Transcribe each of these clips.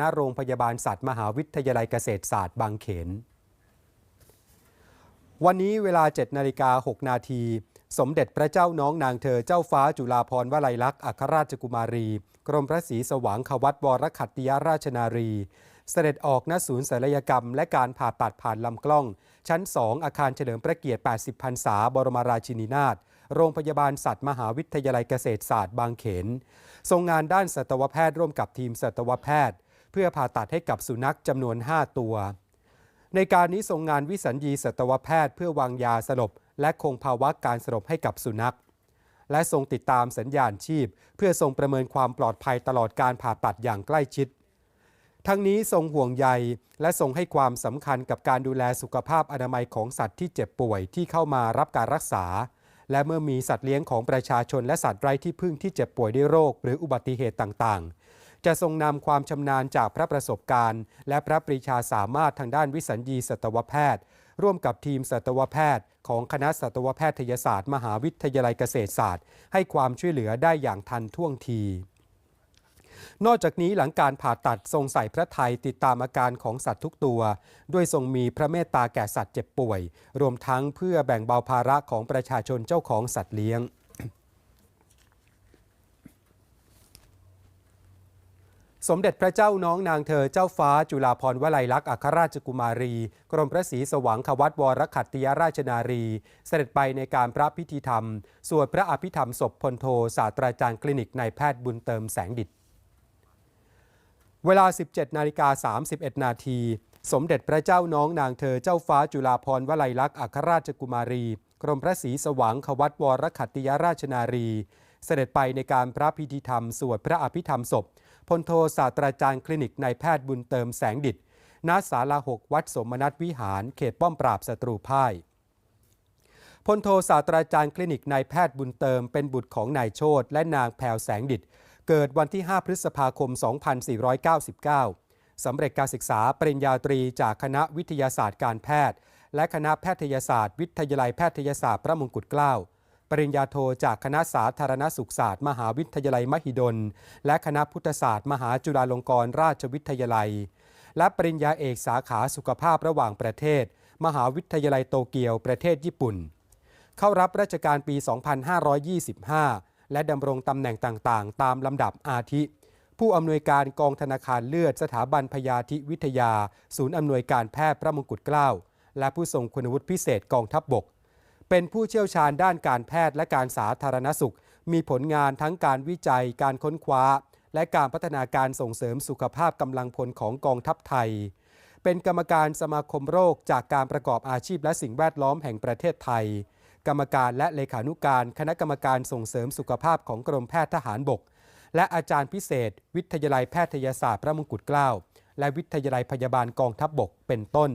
ณโรงพยาบาลสัตว์มหาวิทยาลัยเกษตรศาสตร์บางเขน วันนี้เวลา 7 นาฬิกา 6 นาที สมเด็จพระเจ้าน้องนางเธอเจ้าฟ้าจุฬาภรณ์วลัยลักษณ์อัครราชกุมารี กรมพระศรีสว่างควัตวรขัตติยราชนารี เสด็จออกณศูนย์ศัลยกรรม และการผ่าตัดผ่านลำกล้อง ชั้น 2 อาคารเฉลิมพระเกียรติ 80 พรรษา บรมราชินีนาถโรงพยาบาลสัตว์มหาวิทยาลัยเกษตรศาสตร์บางเขน ทรงงานด้านสัตวแพทย์ร่วมกับทีมสัตวแพทย์ พื่อผ่าตัดให้กับสุนัขจำนวน 5 ตัว ในการนี้ทรงงานวิสัญญีสัตวแพทย์เพื่อวางยาสลบ และคงภาวะการสลบให้กับสุนัข และทรงติดตามสัญญาณชีพ เพื่อทรงประเมินความปลอดภัยตลอดการผ่าตัดอย่างใกล้ชิด ทั้งนี้ทรงห่วงใยและทรงให้ความสำคัญกับการดูแลสุขภาพอนามัยของสัตว์ที่เจ็บป่วยที่เข้ามารับการรักษาและเมื่อมีสัตว์เลี้ยงของประชาชนและสัตว์ไร้ที่พึ่งที่เจ็บป่วยด้วยโรค หรืออุบัติเหตุต่างๆ จะทรงนำความชำนาญจากพระประสบการณ์ และพระปรีชาสามารถทางด้านวิสัญญีสัตวแพทย์ ร่วมกับทีมสัตวแพทย์ ของคณะสัตวแพทยศาสตร์ มหาวิทยาลัยเกษตรศาสตร์ ให้ความช่วยเหลือได้อย่างทันท่วงทีนอกจากนี้หลังการผ่าตัดทรงใส่พระไทยติดตามอาการของสัตว์ทุกตัว ด้วยทรงมีพระเมตตาแก่สัตว์เจ็บป่วย รวมทั้งเพื่อแบ่งเบาภาระของประชาชนเจ้าของสัตว์เลี้ยง สมเด็จพระเจ้าน้องนางเธอเจ้าฟ้าจุฬาภรณ์วลัยลักษณ์อัครราชกุมารี กรมพระศรีสว่างควัตวรขัตติยราชนารี เสด็จไปในการพระพิธีธรรม สวดพระอภิธรรมศพพลโทศาสตราจารย์คลินิกนายแพทย์บุญเติมแสงดิตเวลา 17 นาฬิกา 31 นาที สมเด็จพระเจ้าน้องนางเธอเจ้าฟ้าจุฬาภรณ์วลัยลักษณ์อัครราชกุมารี กรมพระศรีสว่างควัตวรขัตติยราชนารี เสด็จไปในการพระพิธีธรรมสวดพระอภิธรรมศพ พลโทศาสตราจารย์คลินิกนายแพทย์บุญเติมแสงดิตณศาลาหกวัดสมนัตวิหาร เขตป้อมปราบศัตรูพ่ายพลโทศาสตราจารย์คลินิกนายแพทย์บุญเติมเป็นบุตรของนายโชตและนางแพวแสงดิต เกิดวันที่ 5 พฤษภาคม 2499 สำเร็จการศึกษาปริญญาตรีจากคณะวิทยาศาสตร์การแพทย์ และคณะแพทยศาสตร์ วิทยาลัยแพทยศาสตร์พระมงกุฎเกล้า ปริญญาโทจากคณะสาธารณสุขศาสตร์ มหาวิทยาลัยมหิดล และคณะพุทธศาสตร์ มหาจุฬาลงกรณราชวิทยาลัย และปริญญาเอกสาขาสุขภาพระหว่างประเทศ มหาวิทยาลัยโตเกียวประเทศญี่ปุ่น เข้ารับราชการปี 2525 และดำรงตำแหน่งต่างๆ ตามลำดับอาทิ ผู้อำนวยการกองธนาคารเลือดสถาบันพยาธิวิทยา ศูนย์อำนวยการแพทย์พระมงกุฎเกล้าและผู้ทรงคุณวุฒิพิเศษกองทัพบบก เป็นผู้เชี่ยวชาญด้านการแพทย์และการสาธารณสุข มีผลงานทั้งการวิจัย การค้นคว้า และการพัฒนาการส่งเสริมสุขภาพกำลังพลของกองทัพไทย เป็นกรรมการสมาคมโรคจากการประกอบอาชีพและสิ่งแวดล้อมแห่งประเทศไทย กรรมการและเลขานุการคณะกรรมการส่งเสริมสุขภาพของกรมแพทย์ทหารบก และอาจารย์พิเศษ วิทยาลัยแพทยศาสตร์พระมงกุฎเกล้าและวิทยาลัยพยาบาลกองทัพบบกเป็นต้น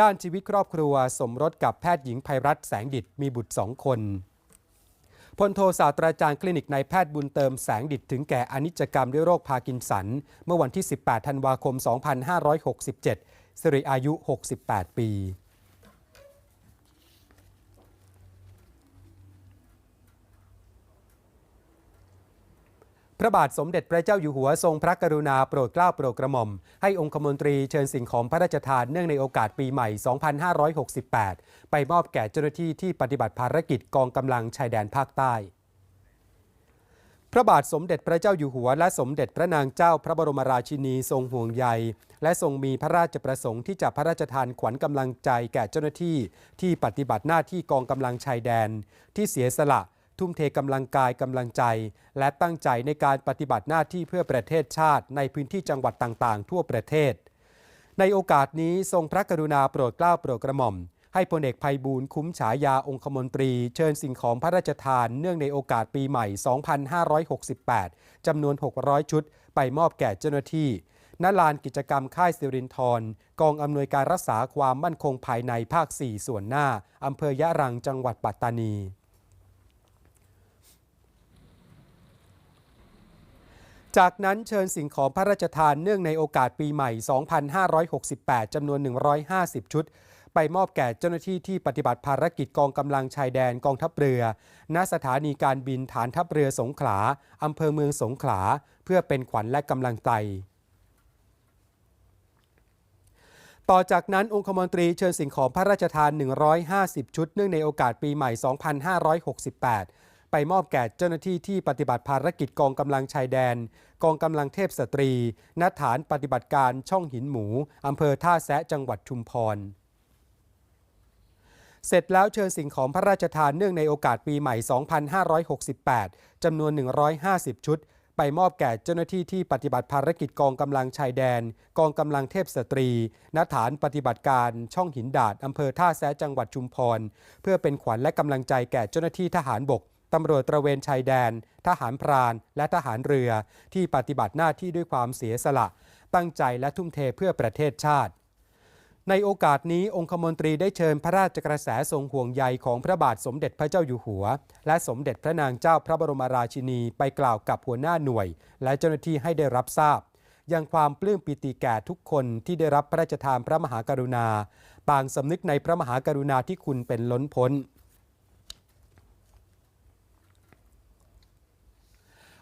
ด้านชีวิตครอบครัวสมรสกับแพทย์หญิงภัยรัตแสงดิตมีบุตรสองคนพลโทศาสตราจารย์คลินิกนายแพทย์บุญเติมแสงดิตถึงแก่อนิจกรรมด้วยโรคพากินสัน เมื่อวันที่ 18 ธันวาคม 2567 สิริอายุ 68 ปี พระบาทสมเด็จพระเจ้าอยู่หัวทรงพระกรุณาโปรดเกล้าโปรดกระหม่อม ให้องคมนตรีเชิญสิ่งของพระราชทานเนื่องในโอกาสปีใหม่ 2568 ไปมอบแก่เจ้าหน้าที่ที่ปฏิบัติภารกิจกองกำลังชายแดนภาคใต้ พระบาทสมเด็จพระเจ้าอยู่หัว และสมเด็จพระนางเจ้าพระบรมราชินีทรงห่วงใย และทรงมีพระราชประสงค์ที่จะพระราชทานขวัญกำลังใจแก่เจ้าหน้าที่ที่ปฏิบัติหน้าที่กองกำลังชายแดน ที่เสียสละ ทุ่มเทกำลังกายกำลังใจ และตั้งใจในการปฏิบัติหน้าที่เพื่อประเทศชาติในพื้นที่จังหวัดต่างๆ ทั่วประเทศ ในโอกาสนี้ทรงพระกรุณาโปรดเกล้าโปรดกระหม่อม ให้พลเอกภัยบูลคุ้มฉายาองคมนตรี เชิญสิ่งของพระราชทานเนื่องในโอกาสปีใหม่ 2568 จำนวน 600 ชุด ไปมอบแก่เจ้าหน้าที่ณลานกิจกรรมค่ายสิรินทรกองอำนวยการรักษาความมั่นคงภายในภาค 4 ส่วนหน้าอำเภอยะรังจังหวัดปัตตานี จากนั้นเชิญสิ่งของพระราชทานเนื่องในโอกาสปีใหม่ 2568 จำนวน 150 ชุด ไปมอบแก่เจ้าหน้าที่ที่ปฏิบัติภารกิจกองกำลังชายแดนกองทัพเรือ ณ สถานีการบินฐานทัพเรือสงขลาอำเภอเมืองสงขลา เพื่อเป็นขวัญและกำลังใจต่อจากนั้นองคมนตรีเชิญสิ่งของพระราชทาน 150 ชุด เนื่องในโอกาสปีใหม่ 2568 ไปมอบแก่เจ้าหน้าที่ที่ปฏิบัติภารกิจกองกำลังชายแดน กองกำลังเทพสตรีณฐานปฏิบัติการช่องหินหมูอำเภอท่าแซะจังหวัดชุมพรเสร็จแล้วเชิญสิ่งของพระราชทานเนื่องในโอกาสปีใหม่ 2568 จำนวน 150 ชุด ไปมอบแก่เจ้าหน้าที่ที่ปฏิบัติภารกิจกองกำลังชายแดน กองกำลังเทพสตรีณฐานปฏิบัติการช่องหินดาดอำเภอท่าแซะจังหวัดชุมพร เพื่อเป็นขวัญและกำลังใจแก่เจ้าหน้าที่ทหารบก ตำรวจตระเวนชายแดน ทหารพราน และทหารเรือ ที่ปฏิบัติหน้าที่ด้วยความเสียสละ ตั้งใจและทุ่มเทเพื่อประเทศชาติ ในโอกาสนี้องคมนตรีได้เชิญพระราชกระแสทรงห่วงใยของพระบาทสมเด็จพระเจ้าอยู่หัว และสมเด็จพระนางเจ้าพระบรมราชินีไปกล่าวกับหัวหน้าหน่วย และเจ้าหน้าที่ให้ได้รับทราบยังความปลื้มปิติแก่ทุกคนที่ได้รับพระราชทานพระมหากรุณา ต่างสำนึกในพระมหากรุณาที่คุณเป็นล้นพ้น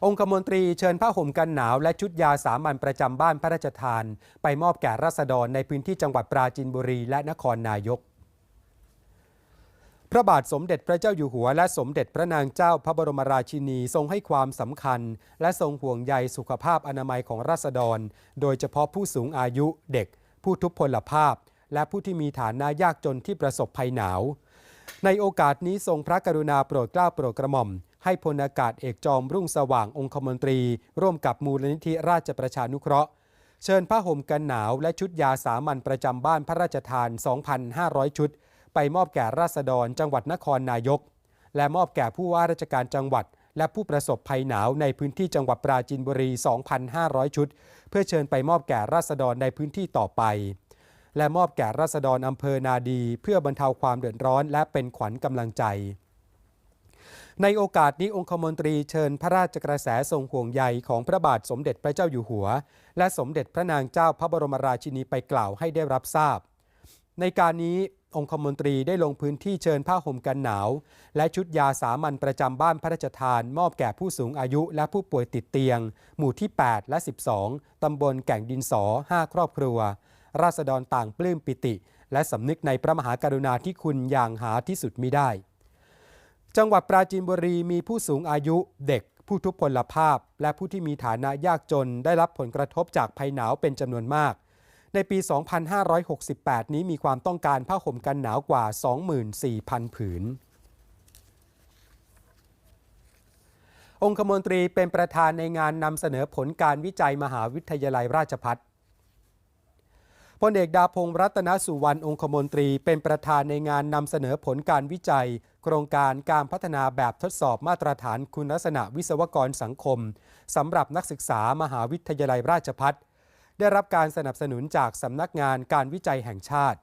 องคมนตรีเชิญผ้าห่มกันหนาวและชุดยาสามัญประจำบ้านพระราชทาน ไปมอบแก่ราษฎรในพื้นที่จังหวัดปราจีนบุรีและนครนายก พระบาทสมเด็จพระเจ้าอยู่หัว และสมเด็จพระนางเจ้าพระบรมราชินีทรงให้ความสำคัญ และทรงห่วงใยสุขภาพอนามัยของราษฎร โดยเฉพาะผู้สูงอายุเด็ก ผู้ทุพพลภาพ และผู้ที่มีฐานะยากจนที่ประสบภัยหนาว ในโอกาสนี้ทรงพระกรุณาโปรดเกล้าโปรดกระหม่อม ให้พลอากาศเอกจอมรุ่งสว่างองคมนตรี ร่วมกับมูลนิธิราชประชานุเคราะห์ เชิญผ้าห่มกันหนาวและชุดยาสามัญประจำบ้านพระราชทาน 2,500 ชุด ไปมอบแก่ราษฎรจังหวัดนครนายก และมอบแก่ผู้ว่าราชการจังหวัด และผู้ประสบภัยหนาวในพื้นที่จังหวัดปราจีนบุรี 2,500 ชุด เพื่อเชิญไปมอบแก่ราษฎรในพื้นที่ต่อไปและมอบแก่ราษฎรอำเภอนาดี เพื่อบรรเทาความเดือดร้อนและเป็นขวัญกำลังใจ ในโอกาสนี้องคมนตรีเชิญพระราชกระแสทรงห่วงใยของพระบาทสมเด็จพระเจ้าอยู่หัว และสมเด็จพระนางเจ้าพระบรมราชินีไปกล่าวให้ได้รับทราบ ในการนี้องคมนตรีได้ลงพื้นที่เชิญผ้าห่มกันหนาว และชุดยาสามัญประจำบ้านพระราชทาน มอบแก่ผู้สูงอายุและผู้ป่วยติดเตียง หมู่ที่ 8 และ 12 ตำบลแก่งดินสอ 5 ครอบครัว ราษฎรต่างปลื้มปิติ และสำนึกในพระมหากรุณาธิคุณอย่างหาที่สุดมิได้ จังหวัดปราจีนบุรีมีผู้สูงอายุเด็ก ผู้ทุพพลภาพ และผู้ที่มีฐานะยากจนได้รับผลกระทบจากภัยหนาวเป็นจำนวนมาก ในปี 2568 นี้มีความต้องการผ้าห่มกันหนาวกว่า 24,000 ผืน องคมนตรีเป็นประธานในงานนำเสนอผลการวิจัยมหาวิทยาลัยราชภัฏพลเอกดาพงศ์รัตนสุวรรณองคมนตรีเป็นประธานในงานนำเสนอผลการวิจัย โครงการการพัฒนาแบบทดสอบมาตรฐานคุณลักษณะวิศวกรสังคมสำหรับนักศึกษามหาวิทยาลัยราชภัฏได้รับการสนับสนุนจากสำนักงานการวิจัยแห่งชาติ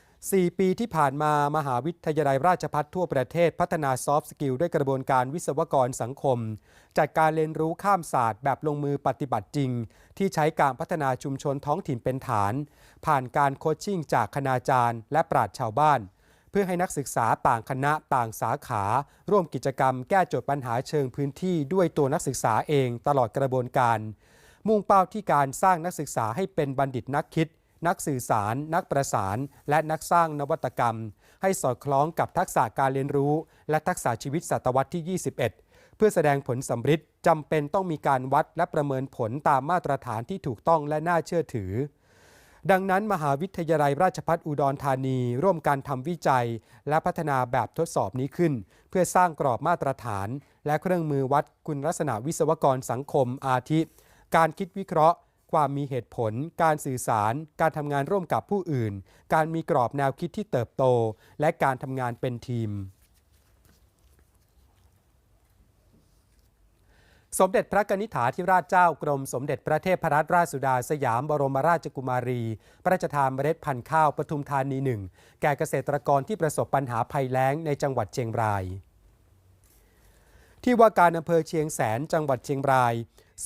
4 ปีที่ผ่านมามหาวิทยาลัยราชภัฏทั่วประเทศพัฒนาซอฟต์สกิลด้วยกระบวนการวิศวกรสังคม จัดการเรียนรู้ข้ามศาสตร์แบบลงมือปฏิบัติจริง ที่ใช้การพัฒนาชุมชนท้องถิ่นเป็นฐาน ผ่านการโคชชิ่งจากคณาจารย์ และปราชญ์ชาวบ้าน เพื่อให้นักศึกษาต่างคณะต่างสาขา ร่วมกิจกรรมแก้โจทย์ปัญหาเชิงพื้นที่ด้วยตัวนักศึกษาเองตลอดกระบวนการ มุ่งเป้าที่การสร้างนักศึกษาให้เป็นบัณฑิตนักคิด นักสื่อสาร นักประสาน และนักสร้างนวัตกรรม ให้สอดคล้องกับทักษะการเรียนรู้ และทักษะชีวิตศตวรรษที่ 21เพื่อแสดงผลสำฤทธิ์จำเป็นต้องมีการวัดและประเมินผลตามมาตรฐานที่ถูกต้องและน่าเชื่อถือ ดังนั้นมหาวิทยาลัยราชภัฏอุดรธานี ร่วมการทำวิจัย และพัฒนาแบบทดสอบนี้ขึ้น เพื่อสร้างกรอบมาตรฐาน และเครื่องมือวัดคุณลักษณะวิศวกรสังคมอาทิ การคิดวิเคราะห์ ความมีเหตุผล การสื่อสาร การทำงานร่วมกับผู้อื่น การมีกรอบแนวคิดที่เติบโต และการทำงานเป็นทีม สมเด็จพระกนิษฐาธิราชเจ้ากรมสมเด็จพระเทพรัตนราชสุดาสยามบรมราชกุมารี พระราชทานเมล็ดพันธุ์ข้าวปทุมธานีหนึ่งแก่เกษตรกรที่ประสบปัญหาภัยแล้งในจังหวัดเชียงราย ที่ว่าการอำเภอเชียงแสนจังหวัดเชียงราย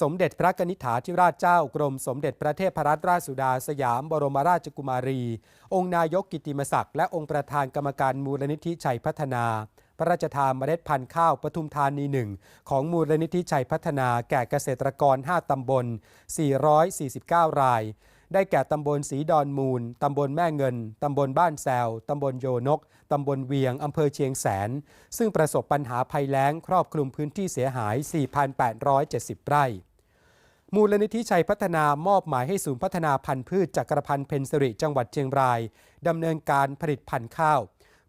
สมเด็จพระกนิษฐาธิราชเจ้ากรมสมเด็จพระเทพรัตนราชสุดาสยามบรมราชกุมารี องค์นายกกิติมศักดิ์และองค์ประธานกรรมการมูลนิธิชัยพัฒนา พระราชทานเมล็ดพันธุ์ข้าวปทุมธานีหนึ่งของมูลนิธิชัยพัฒนาแก่เกษตรกร 5 ตำบล 449 ราย ได้แก่ตำบลสีดอนมูล ตำบลแม่เงิน ตำบลบ้านแซวตำบลโยนก ตำบลเวียง อำเภอเชียงแสน ซึ่งประสบปัญหาภัยแล้ง ครอบคลุมพื้นที่เสียหาย 4,870 ไร่มูลนิธิชัยพัฒนามอบหมายให้ศูนย์พัฒนาพันธุ์พืชจักรพันธ์เพนสิริจังหวัดเชียงรายดำเนินการผลิตพันธุ์ข้าว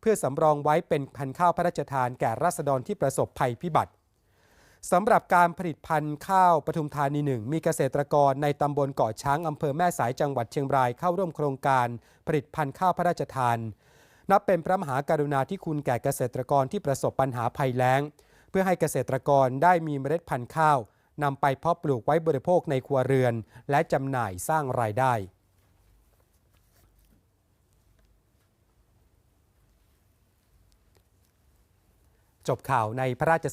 เพื่อสำรองไว้เป็นพันธุ์ข้าวพระราชทานแก่ราษฎรที่ประสบภัยพิบัติสำหรับการผลิตพันธุ์ข้าวปทุมธานีหนึ่งมีเกษตรกรในตำบลเกาะช้างอำเภอแม่สายจังหวัดเชียงรายเข้าร่วมโครงการผลิตพันธุ์ข้าวพระราชทาน นับเป็นพระมหากรุณาธิคุณแก่เกษตรกรที่ประสบปัญหาภัยแล้ง เพื่อให้เกษตรกรได้มีเมล็ดพันธุ์ข้าวนำไปเพาะปลูกไว้บริโภคในครัวเรือน และจำหน่ายสร้างรายได้ จบข่าวในพระราช